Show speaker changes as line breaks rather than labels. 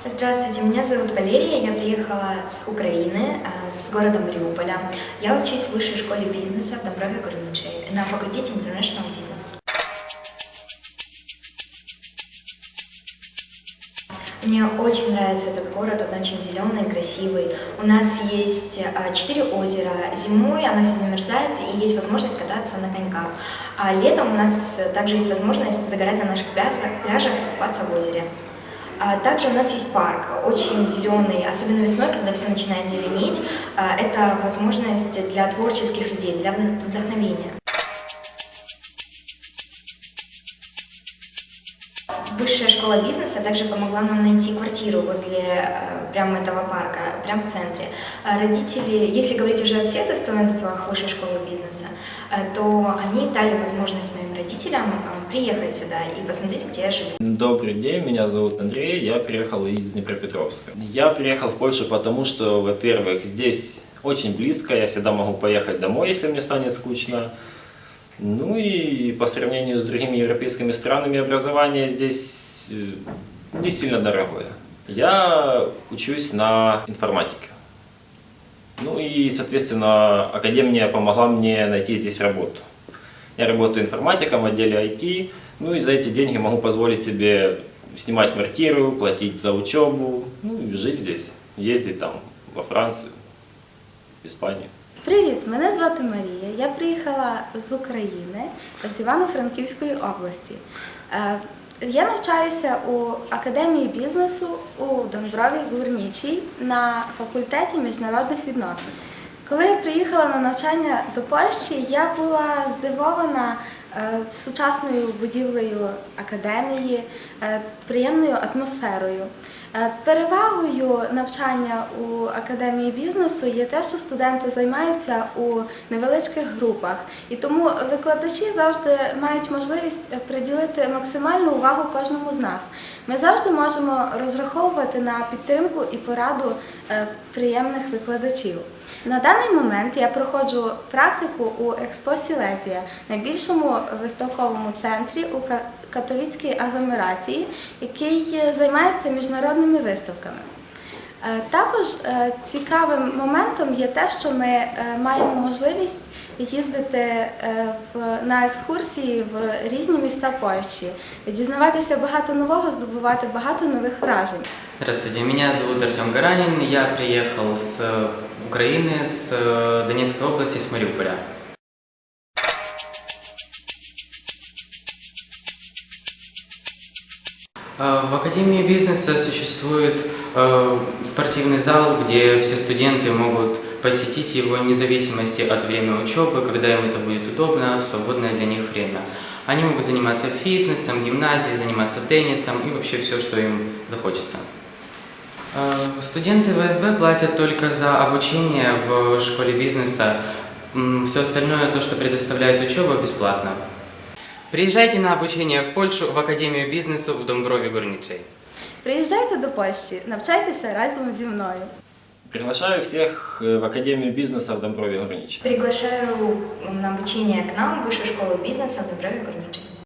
Здравствуйте, меня зовут Валерия, я приехала с Украины, э, с города Мариуполя. Я учусь в высшей школе бизнеса в Доброве Гурничей на факультете International Business. Мне очень нравится этот город, он очень зеленый, красивый. У нас есть э, четыре озера. Зимой оно все замерзает и есть возможность кататься на коньках. А летом у нас также есть возможность загорать на наших пляжах и купаться в озере. А Также у нас есть парк, очень зеленый, особенно весной, когда все начинает зеленеть. А, Это возможность для творческих людей, для вдох- вдохновения. Высшая школа бизнеса также помогла нам найти квартиру возле э, прямо этого парка, прямо в центре. А Родители, если говорить уже о всех достоинствах высшей школы бизнеса, э, то они дали возможность моим родителям э, приехать сюда и посмотреть, где я живу.
Добрый день, меня зовут Андрей, я приехал из Днепропетровска. Я приехал в Польшу потому, что, во-первых, здесь очень близко, я всегда могу поехать домой, если мне станет скучно. Ну и по сравнению с другими европейскими странами образование здесь э, не сильно дорогое. Я учусь на информатике. Ну и, соответственно, академия помогла мне найти здесь работу. Я работаю информатиком в отделе IT, ну и за эти деньги могу позволить себе снимать квартиру, платить за учебу, ну и жить здесь, ездить там во Францию, в Испанию.
Привіт, мене звати Марія. Я приїхала з України, з Івано-Франківської області. Е, Я навчаюся у академії бізнесу у Домброві Гурнічій на факультеті міжнародних відносин. Коли я приїхала на навчання до Польщі, я була здивована е, сучасною будівлею академії, е, приємною атмосферою. Е, Перевагою навчання у академії бізнесу є те, що студенти займаються у невеличких групах, і тому викладачі завжди мають можливість приділити максимальну увагу кожному з нас. Ми завжди можемо розраховувати на підтримку і пораду приємних викладачів. На даний момент я проходжу практику у Експо Сілезія, найбільшому виставковому центрі у катовіцькій агломерації, який е, займається міжнародними виставками. Е, Також е, цікавим моментом є те, що ми маємо можливість їздити на екскурсії в різні міста Польщі, дізнаватися багато нового, здобувати багато нових вражень.
Здравствуйте, меня зовут Артем Гаранин, я приехал с Украины, с э, Донецкой области, с Мариуполя. В Академии бизнеса существует э, спортивный зал, где все студенты могут посетить его вне зависимости от времени учебы, когда им это будет удобно, в свободное для них время. Они могут заниматься фитнесом, гимназией, заниматься теннисом и вообще все, что им захочется. Э, Студенты ВСБ платят только за обучение в школе бизнеса. Все остальное, то, что предоставляет учеба, бесплатно. Приезжайте на обучение в Польшу в Академию бизнеса в Домброве Гурничей.
Приїжджайте до Польщі, навчайтеся разом зі мною.
Приглашаю всех э, в Академию бизнеса в Домброве Горниче.
Приглашаю на обучение к нам в Высшую школу бизнеса в Доброве Гурничей.